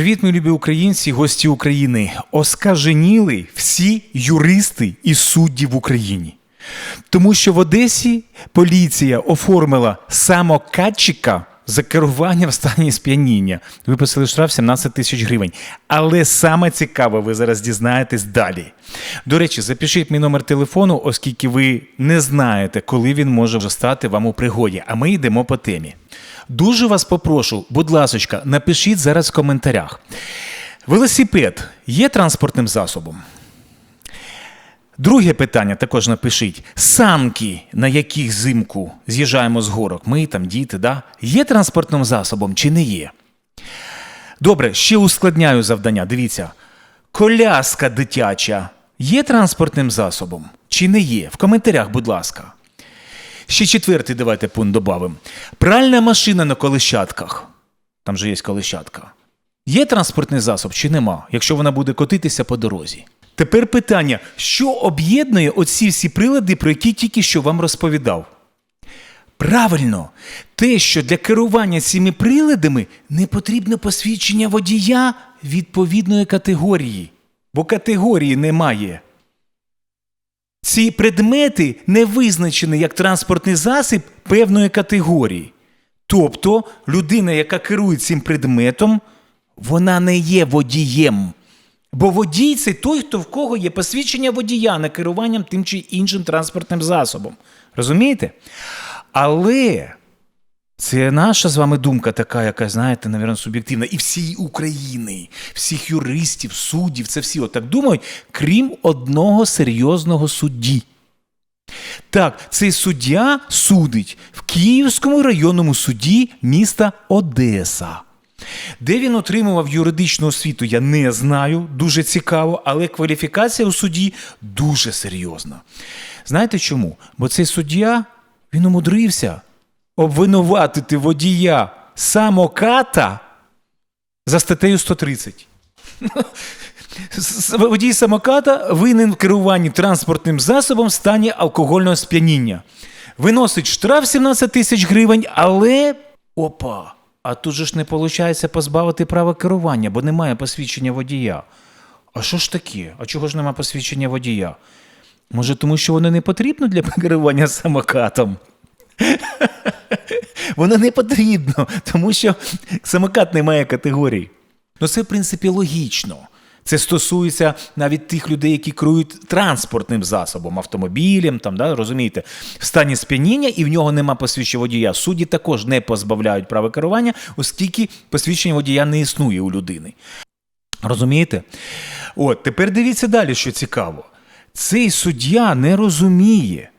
Привіт, мої любі українці, гості України. Оскаженіли всі юристи і судді в Україні. Тому що в Одесі поліція оформила самокатчика за керування в стані сп'яніння. Виписали штраф 17 тисяч гривень. Але саме цікаве, ви зараз дізнаєтесь далі. До речі, запишіть мій номер телефону, оскільки ви не знаєте, коли він може вже стати вам у пригоді. А ми йдемо по темі. Дуже вас попрошу, будь ласочка, напишіть зараз в коментарях. Велосипед є транспортним засобом? Друге питання також напишіть: санки, на яких зимку з'їжджаємо з горок, ми там, діти, да? є транспортним засобом чи не є? Добре, ще ускладняю завдання. Дивіться. Коляска дитяча є транспортним засобом чи не є? В коментарях, будь ласка. Ще четвертий давайте пункт додамо. Пральна машина на колищатках. Там же є колищатка. Є транспортний засоб чи нема, якщо вона буде котитися по дорозі? Тепер питання: що об'єднує оці всі прилади, про які тільки що вам розповідав? Правильно, те, що для керування цими приладами не потрібно посвідчення водія відповідної категорії, бо категорії немає. Ці предмети не визначені як транспортний засіб певної категорії. Тобто людина, яка керує цим предметом, вона не є водієм. Бо водій це той, хто в кого є посвідчення водія на керуванням тим чи іншим транспортним засобом. Розумієте? Але це наша з вами думка така, яка, знаєте, навірно, суб'єктивна. І всієї України, всіх юристів, суддів, це всі отак думають, крім одного серйозного судді. Так, цей суддя судить в Київському районному суді міста Одеса. Де він отримував юридичну освіту, я не знаю, дуже цікаво, але кваліфікація у суді дуже серйозна. Знаєте чому? Бо цей суддя він умудрився обвинуватити водія самоката за статтею 130. Водій самоката винен в керуванні транспортним засобом в стані алкогольного сп'яніння. Виносить штраф 17 тисяч гривень, але опа. А тут же ж не виходить позбавити права керування, бо немає посвідчення водія. А що ж таке? А чого ж немає посвідчення водія? Може, тому що воно не потрібно для керування самокатом? Воно не потрібно, тому що самокат не має категорій. Ну це, в принципі, логічно. Це стосується навіть тих людей, які керують транспортним засобом, автомобілем, там, да, розумієте, в стані сп'яніння і в нього нема посвідчення водія. Судді також не позбавляють права керування, оскільки посвідчення водія не існує у людини. Розумієте? От, тепер дивіться далі, що цікаво. Цей суддя не розуміє,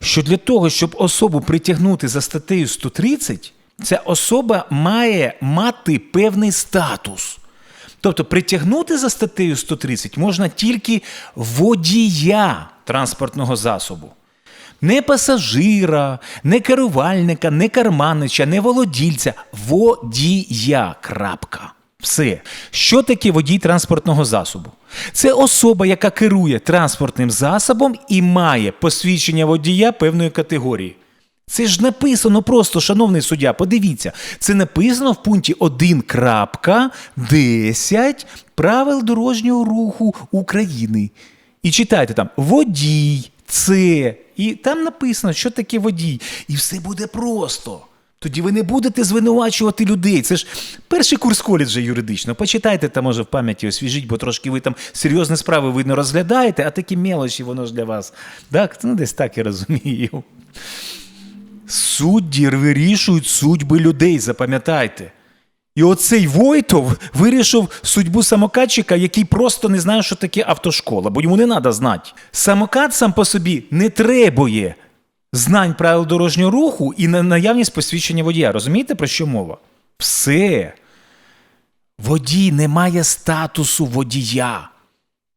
що для того, щоб особу притягнути за статтею 130, ця особа має мати певний статус. Тобто притягнути за статтею 130 можна тільки водія транспортного засобу. Не пасажира, не керувальника, не карманича, не володільця, водія. Крапка. Все. Що таке водій транспортного засобу? Це особа, яка керує транспортним засобом і має посвідчення водія певної категорії. Це ж написано просто, шановний суддя, подивіться, це написано в пункті 1.10 правил дорожнього руху України. І читайте там водій, це. І там написано, що таке водій. І все буде просто. Тоді ви не будете звинувачувати людей. Це ж перший курс коледжа юридичного. Почитайте там, може, в пам'яті освіжіть, бо трошки ви там серйозні справи ви не розглядаєте, а такі мелочі воно ж для вас. Так, ну десь так я розумію. Судді вирішують судьби людей, запам'ятайте. І оцей Войтов вирішив судьбу самокатчика, який просто не знає, що таке автошкола, бо йому не треба знати. Самокат сам по собі не требує знань правил дорожнього руху і на наявність посвідчення водія. Розумієте, про що мова? Все. Водій не має статусу водія.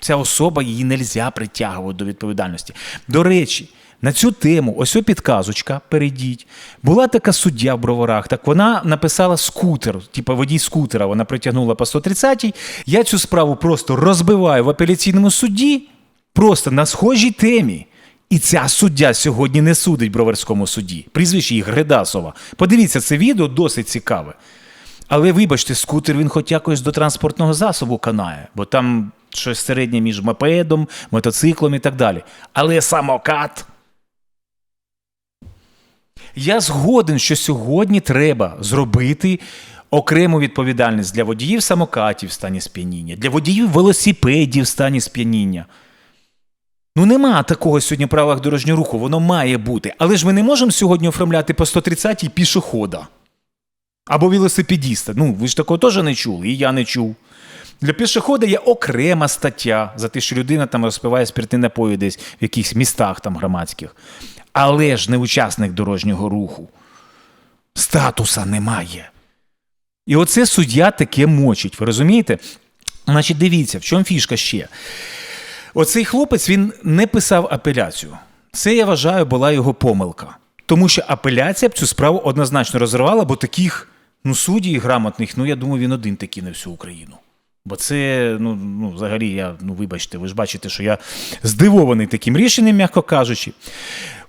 Ця особа її не можна притягувати до відповідальності. До речі, на цю тему, ось о підказочка, перейдіть. Була така суддя в броварах, так вона написала скутер, типу водій скутера, вона притягнула по 130-й. Я цю справу просто розбиваю в апеляційному суді, просто на схожій темі. І ця суддя сьогодні не судить в броварському суді. Прізвище її Гридасова. Подивіться, це відео досить цікаве. Але вибачте, скутер він хоч якось до транспортного засобу канає, бо там щось середнє між мопедом, мотоциклом і так далі. Але самокат. Я згоден, що сьогодні треба зробити окрему відповідальність для водіїв самокатів в стані сп'яніння, для водіїв велосипедів в стані сп'яніння. Ну, нема такого сьогодні в правилах дорожнього руху, воно має бути. Але ж ми не можемо сьогодні оформляти по 130-й пішохода. Або велосипедіста. Ну, ви ж такого теж не чули, і я не чув. Для пішохода є окрема стаття за те, що людина там розпиває спиртні напої десь в якихось містах там громадських. Але ж не учасник дорожнього руху. Статуса немає. І оце суддя таке мочить. Ви розумієте? Значить, дивіться, в чому фішка ще. Оцей хлопець він не писав апеляцію. Це, я вважаю, була його помилка. Тому що апеляція б цю справу однозначно розривала, бо таких ну, суддів грамотних, ну я думаю, він один такий на всю Україну. Бо це, ну, ну взагалі, я, ну вибачте, ви ж бачите, що я здивований таким рішенням, м'яко кажучи.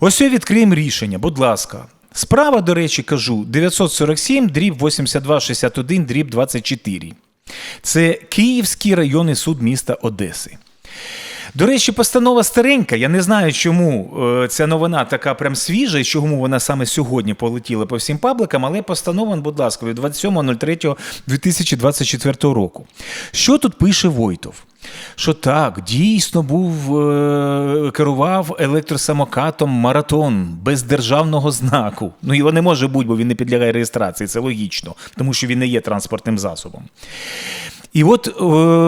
Ось відкриємо рішення, будь ласка. Справа, до речі, кажу, 947, дріб 8261, дріб 24. Це Київський районний суд міста Одеси. До речі, постанова старенька. Я не знаю, чому е, ця новина така прям свіжа і чому вона саме сьогодні полетіла по всім пабликам, але постанова, будь ласка, від 27.03.2024 року. Що тут пише Войтов? Що так, дійсно був е, керував електросамокатом маратон без державного знаку. Ну його не може бути, бо він не підлягає реєстрації. Це логічно, тому що він не є транспортним засобом. І от е,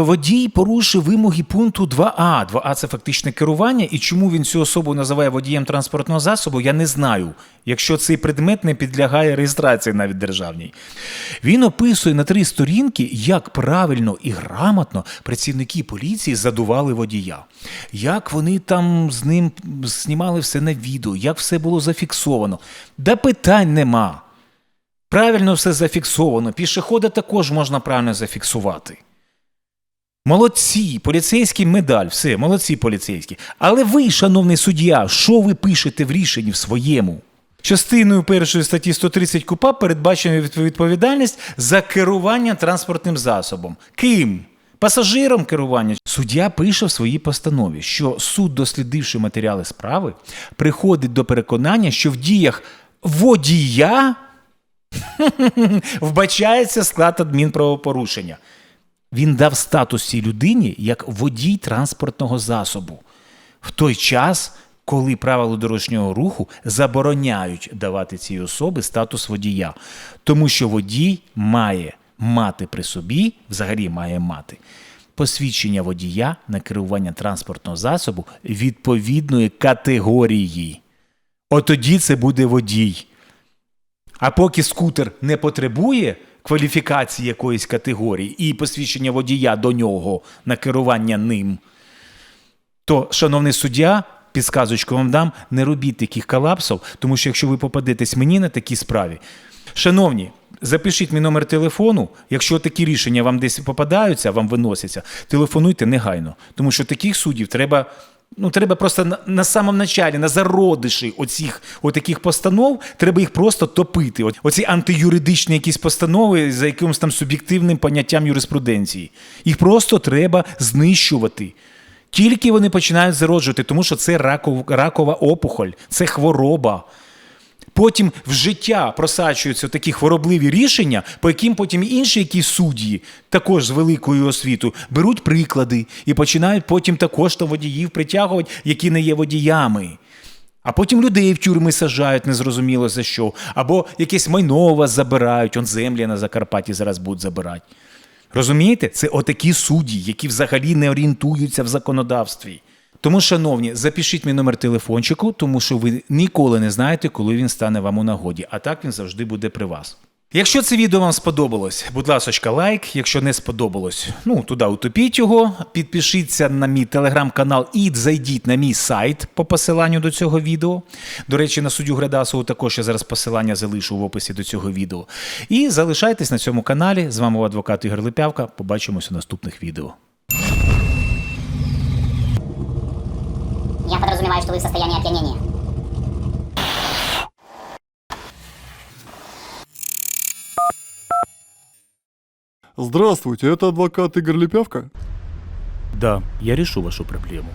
водій порушив вимоги пункту 2А. 2А це фактичне керування. І чому він цю особу називає водієм транспортного засобу, я не знаю. Якщо цей предмет не підлягає реєстрації навіть державній. Він описує на три сторінки, як правильно і грамотно працівники поліції задували водія. Як вони там з ним знімали все на відео, як все було зафіксовано. Да питань нема. Правильно все зафіксовано. Пішохода також можна правильно зафіксувати. Молодці, поліцейський медаль, все, молодці поліцейські. Але ви, шановний суддя, що ви пишете в рішенні в своєму? Частиною першої статті 130 КУПА передбачена від- відповідальність за керування транспортним засобом. Ким? Пасажиром керування. Суддя пише в своїй постанові, що суд, дослідивши матеріали справи, приходить до переконання, що в діях водія вбачається склад адмінправопорушення. Він дав статус цій людині як водій транспортного засобу в той час, коли правила дорожнього руху забороняють давати цій особі статус водія, тому що водій має мати при собі, взагалі має мати посвідчення водія на керування транспортного засобу відповідної категорії. От тоді це буде водій. А поки скутер не потребує кваліфікації якоїсь категорії і посвідчення водія до нього на керування ним, то, шановний суддя, підсказочку вам дам, не робіть таких колапсів, тому що якщо ви попадетесь мені на такій справі, шановні, запишіть мій номер телефону. Якщо такі рішення вам десь попадаються, вам виносяться, телефонуйте негайно, тому що таких суддів треба. Ну, треба просто на, на самому началі, на зародиші оцих отаких постанов, треба їх просто топити. От, оці антиюридичні якісь постанови за якимось там суб'єктивним поняттям юриспруденції. Їх просто треба знищувати. Тільки вони починають зароджувати, тому що це раков, ракова опухоль, це хвороба. Потім в життя просачуються такі хворобливі рішення, по яким потім інші якісь судді, також з великою освітою, беруть приклади і починають потім також там водіїв притягувати, які не є водіями. А потім людей в тюрми сажають, незрозуміло за що, або якесь майно у вас забирають, он землі на Закарпатті зараз будуть забирати. Розумієте? Це отакі судді, які взагалі не орієнтуються в законодавстві. Тому, шановні, запишіть мій номер телефончику, тому що ви ніколи не знаєте, коли він стане вам у нагоді, а так він завжди буде при вас. Якщо це відео вам сподобалось, будь ласка, лайк. Якщо не сподобалось, ну туди утопіть його. Підпишіться на мій телеграм-канал і зайдіть на мій сайт по посиланню до цього відео. До речі, на суддю Градасову також я зараз посилання залишу в описі до цього відео. І залишайтесь на цьому каналі. З вами адвокат Ігор Липявка. Побачимось у наступних відео. Я подразумеваю, что вы в состоянии опьянения. Здравствуйте, это адвокат Игорь Лепявка? Да, я решу вашу проблему.